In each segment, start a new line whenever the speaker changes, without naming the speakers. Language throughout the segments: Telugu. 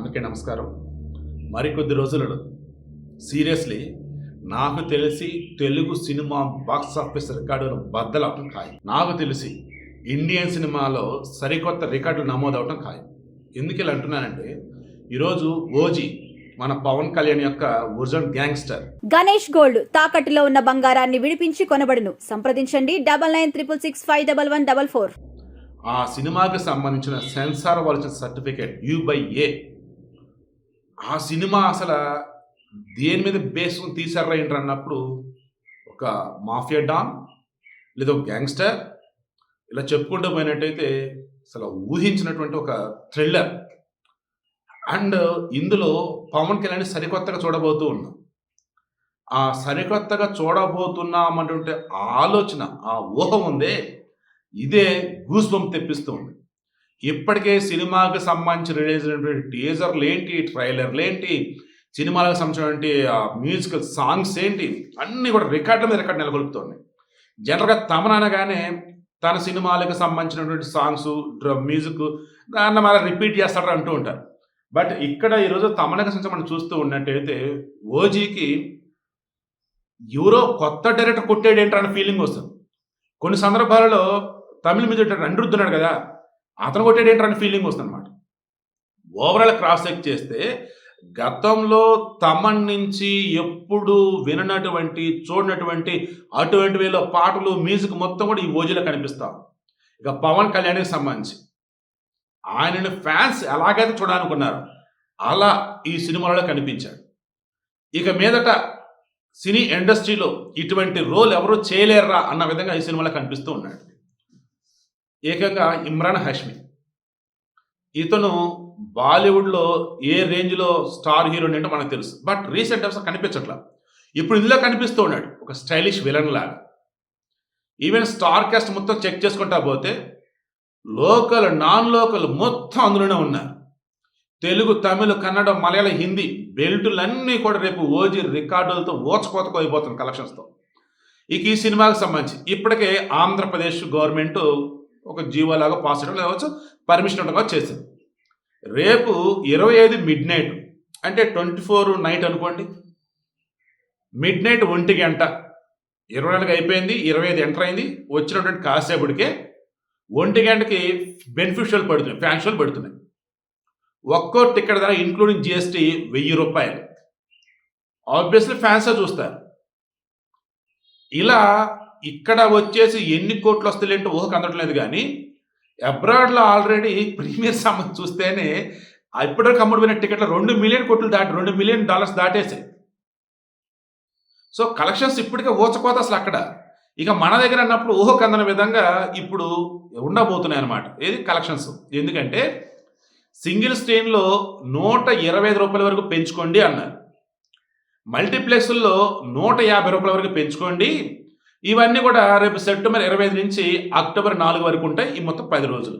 అందరికీ నమస్కారం. మరికొద్ది రోజులలో సీరియస్లీ నాకు తెలిసి తెలుగు సినిమా బాక్స్ ఆఫీస్ రికార్డులు బద్దలవటం ఖాయం. నాకు తెలిసి ఇండియన్ సినిమాలో సరికొత్త రికార్డులు నమోదవటం ఖాయం. ఎందుకు ఇలా అంటున్నానంటే ఈరోజు ఓజీ మన పవన్ కళ్యాణ్ యొక్క ఒరిజినల్ గ్యాంగ్స్టర్.
గణేష్ గోల్డ్ తాకట్టులో ఉన్న బంగారాన్ని విడిపించి కొనబడును. సంప్రదించండి double nine triple six five double one double four.
ఆ సినిమాకి సంబంధించిన సెన్సార్ వాళ్ళ సర్టిఫికేట్ యూ బై ఏ ఆ సినిమా అసలు దేని మీద బేస్ తీసారా ఏంటి అన్నప్పుడు ఒక మాఫియా డాన్ లేదా ఒక గ్యాంగ్స్టర్ ఇలా చెప్పుకుంటూ పోయినట్టయితే అసలు ఊహించినటువంటి ఒక థ్రిల్లర్. అండ్ ఇందులో పవన్ కళ్యాణ్ సరికొత్తగా చూడబోతూ ఉన్నాం. ఆ సరికొత్తగా చూడబోతున్నామన్నటువంటి ఆలోచన ఆ ఊహ ఉందే ఇదే గూస్ తెప్పిస్తూ తెప్పిస్తుంది ఇప్పటికే సినిమాకి సంబంధించి రిలీజ్ అయినటువంటి టీజర్లు ఏంటి ట్రైలర్లు ఏంటి సినిమాలకు సంబంధించినటువంటి మ్యూజికల్ సాంగ్స్ ఏంటి అన్నీ కూడా రికార్డుల మీద రికార్డు నెలకొల్పుతున్నాయి జనరల్గా తమన అనగానే తన సినిమాలకు సంబంధించినటువంటి సాంగ్స్ మ్యూజిక్ దాన్ని మళ్ళీ రిపీట్ చేస్తాడు అంటూ ఉంటారు. బట్ ఇక్కడ ఈరోజు తమనకు సంబంధించి మనం చూస్తూ ఉన్నట్టయితే ఓజీకి ఎవరో కొత్త డైరెక్టర్ కొట్టాడు ఏంటన్న ఫీలింగ్ వస్తుంది. కొన్ని సందర్భాలలో తమిళ మ్యూజిక్ డైరెక్టర్ అనిరుద్ధున్నాడు కదా అతను కొట్టాడు ఫీలింగ్ వస్తుంది అనమాట ఓవరాల్ క్రాస్ చెక్ చేస్తే గతంలో తమన్ నుంచి ఎప్పుడు విననటువంటి చూడనటువంటి అటువంటి వేలో పాటలు మ్యూజిక్ మొత్తం కూడా ఈ ఓజీలో కనిపిస్తాం ఇక పవన్ కళ్యాణ్కి సంబంధించి. ఆయనని ఫ్యాన్స్ ఎలాగైతే చూడాలనుకున్నారు అలా ఈ సినిమాలో కనిపించాడు. ఇక మీదట సినీ ఇండస్ట్రీలో ఇటువంటి రోల్ ఎవరు చేయలేరురా అన్న విధంగా ఈ సినిమాలో కనిపిస్తూ ఉన్నాడు. ఏకంగా ఇమ్రాన్ హష్మి. ఇతను బాలీవుడ్లో ఏ రేంజ్లో స్టార్ హీరో అంటే మనకు తెలుసు. బట్ రీసెంట్ టైమ్స్ కనిపించట్లా. ఇప్పుడు ఇందులో కనిపిస్తూ ఉన్నాడు. ఒక స్టైలిష్ విలన్ లాగా. ఈవెన్ స్టార్ కాస్ట్ మొత్తం చెక్ చేసుకుంటా పోతే లోకల్ నాన్ లోకల్ మొత్తం అందులోనే ఉన్నారు తెలుగు తమిళ కన్నడ మలయాళ హిందీ బెల్టులన్నీ కూడా రేపు ఓజీ రికార్డులతో ఓచకోతకు అయిపోతుంది కలెక్షన్స్తో. ఇక ఈ సినిమాకి సంబంధించి ఇప్పటికే ఆంధ్రప్రదేశ్ గవర్నమెంట్ ఒక జీవోలాగా పాస్ చేయడం లేవచ్చు పర్మిషన్ ఉండగా చేసింది రేపు ఇరవై ఐదు మిడ్ నైట్ అంటే ట్వంటీ ఫోర్ నైట్ అనుకోండి. మిడ్ నైట్ ఒంటి గంట ఇరవై నాలుగు అయిపోయింది ఇరవై ఐదు ఎంటర్ అయింది వచ్చినటువంటి కాసేపటికే ఒంటి గంటకి బెనిఫిషియల్ పడుతున్నాయి ఫ్యాన్షియల్ పడుతున్నాయి. ఒక్కో టికెట్ ధర ఇంక్లూడింగ్ జిఎస్టీ వెయ్యి రూపాయలు. ఆబ్వియస్లీ ఫ్యాన్సే చూస్తారు. ఇలా ఇక్కడ వచ్చేసి ఎన్ని కోట్లు వస్తాయంటే ఊహకు అందట్లేదు కానీ అబ్రాడ్లో ఆల్రెడీ ప్రీమియర్ సంబంధం చూస్తేనే ఇప్పటివరకు అమ్ముడుపోయిన టికెట్లు రెండు మిలియన్ కోట్లు దాటి రెండు మిలియన్ డాలర్స్ దాటేసాయి సో కలెక్షన్స్ ఇప్పటికే ఊచకోత అసలు అక్కడ. ఇక మన దగ్గర అన్నప్పుడు ఊహకు అందని విధంగా ఇప్పుడు ఉండబోతున్నాయి అనమాట ఏది? కలెక్షన్స్ ఎందుకంటే సింగిల్ స్క్రీన్లో నూట ఇరవై ఐదు రూపాయల వరకు పెంచుకోండి అన్నారు. మల్టీప్లెక్స్లో నూట యాభై రూపాయల వరకు పెంచుకోండి ఇవన్నీ కూడా రేపు సెప్టెంబర్ ఇరవై ఐదు నుంచి అక్టోబర్ నాలుగు వరకు ఉంటాయి. ఈ మొత్తం పది రోజులు.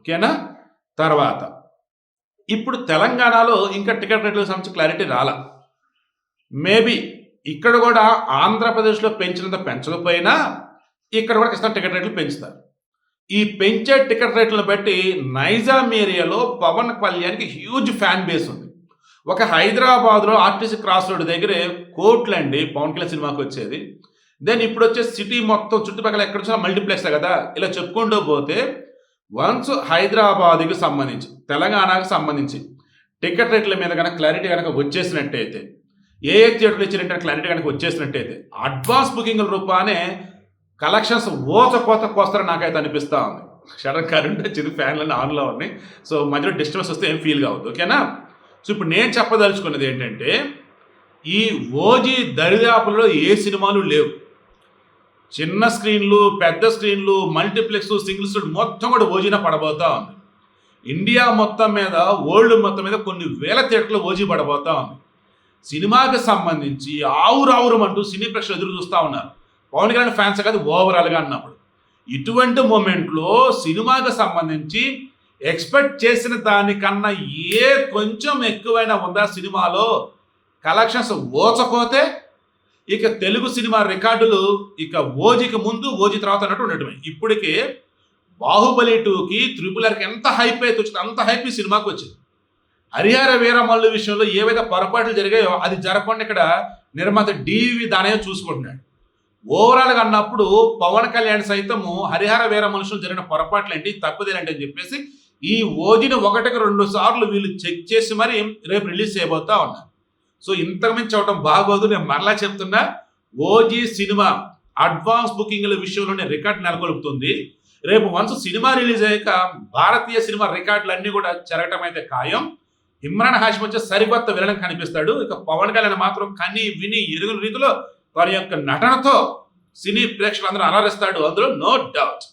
ఓకేనా? తర్వాత ఇప్పుడు తెలంగాణలో ఇంకా టికెట్ రేట్లకు సంబంధించి క్లారిటీ రాలా. మేబీ ఇక్కడ కూడా ఆంధ్రప్రదేశ్లో పెంచినంత పెంచకపోయినా ఇక్కడ కూడా ఖచ్చితంగా టికెట్ రేట్లు పెంచుతారు. ఈ పెంచే టికెట్ రేట్లను బట్టి నైజాం ఏరియాలో పవన్ కళ్యాణ్కి హ్యూజ్ ఫ్యాన్ బేస్ ఉంది. ఒక హైదరాబాద్లో ఆర్టీసీ క్రాస్ రోడ్ దగ్గరే కోట్లండి పవన్ కళ్యాణ్ సినిమాకి వచ్చేది. దెన్ ఇప్పుడు వచ్చే సిటీ మొత్తం చుట్టుపక్కల ఎక్కడ వచ్చినా మల్టీప్లెక్స్ కదా? ఇలా చెప్పుకుంటూ పోతే వన్స్ హైదరాబాద్కి సంబంధించి తెలంగాణకు సంబంధించి టికెట్ రేట్ల మీద కనుక క్లారిటీ కనుక వచ్చేసినట్టయితే ఏ ఏ థియేటర్లు ఇచ్చినట్టు క్లారిటీ కనుక వచ్చేసినట్టయితే అడ్వాన్స్ బుకింగ్ల రూపానే కలెక్షన్స్ ఓచకోత కోస్తారని నాకైతే అనిపిస్తూ ఉంది. షటర్ కరెంట్ వచ్చింది ఫ్యాన్లన్నీ ఆన్లో ఉన్నాయి. సో మధ్యలో డిస్టర్బెన్స్ వస్తే ఏం ఫీల్ కావద్దు. ఓకేనా సో ఇప్పుడు నేను చెప్పదలుచుకున్నది ఏంటంటే ఈ ఓజీ దరిదాపులలో ఏ సినిమాలు లేవు. చిన్న స్క్రీన్లు పెద్ద స్క్రీన్లు మల్టీప్లెక్స్ సింగిల్ మొత్తం కూడా ఓజీన పడబోతా ఉంది. ఇండియా మొత్తం మీద వరల్డ్ మొత్తం మీద కొన్ని వేల థియేటర్లు ఓజీ పడబోతా ఉంది. సినిమాకి సంబంధించి ఆవురావురం అంటూ సినీ ప్రేక్షకులు ఎదురు చూస్తూ ఉన్నారు. పవన్ కళ్యాణ్ ఫ్యాన్స్ కాదు ఓవరాల్గా అన్నప్పుడు. ఇటువంటి మూమెంట్లో సినిమాకి సంబంధించి ఎక్స్పెక్ట్ చేసిన దానికన్నా ఏ కొంచెం ఎక్కువైనా ఉందా సినిమాలో? కలెక్షన్స్ ఓచపోతే ఇక తెలుగు సినిమా రికార్డులు ఇక ఓజికి ముందు ఓజి తర్వాత అన్నట్టు ఉండటమే. ఇప్పటికే బాహుబలి టూకి త్రిపులర్కి ఎంత హైప్ అయితే వచ్చింది అంత హైప్ ఈ సినిమాకి వచ్చింది. హరిహర వీరమల్లు విషయంలో ఏవైతే పొరపాట్లు జరిగాయో అది జరగకుండా ఇక్కడ నిర్మాత డివి దానయ్య చూసుకుంటున్నాడు. ఓవరాల్గా అన్నప్పుడు పవన్ కళ్యాణ్ సైతము హరిహర వీర మనుషులు జరిగిన పొరపాట్లు ఏంటి తప్పుదేనంటే అని చెప్పేసి ఈ ఓజిని ఒకటికి రెండు సార్లు వీళ్ళు చెక్ చేసి మరి రేపు రిలీజ్ చేయబోతా ఉన్నారు. సో ఇంతకుమించి అవటం బాగోదు నేను మరలా చెప్తున్నా ఓజీ సినిమా అడ్వాన్స్ బుకింగ్ల విషయంలోనే రికార్డ్ నెలకొల్పుతుంది. రేపు వన్స్ సినిమా రిలీజ్ అయ్యాక భారతీయ సినిమా రికార్డులు అన్నీ కూడా జరగటం అయితే ఖాయం. ఇమ్రాన్ హాషిమ్ వచ్చే సరికొత్త విలనం కనిపిస్తాడు. ఇక పవన్ కళ్యాణ్ మాత్రం కని విని ఎరుగుల రీతిలో వారి యొక్క నటనతో సినీ ప్రేక్షకులందరూ అలరిస్తాడు. అందులో నో డౌట్.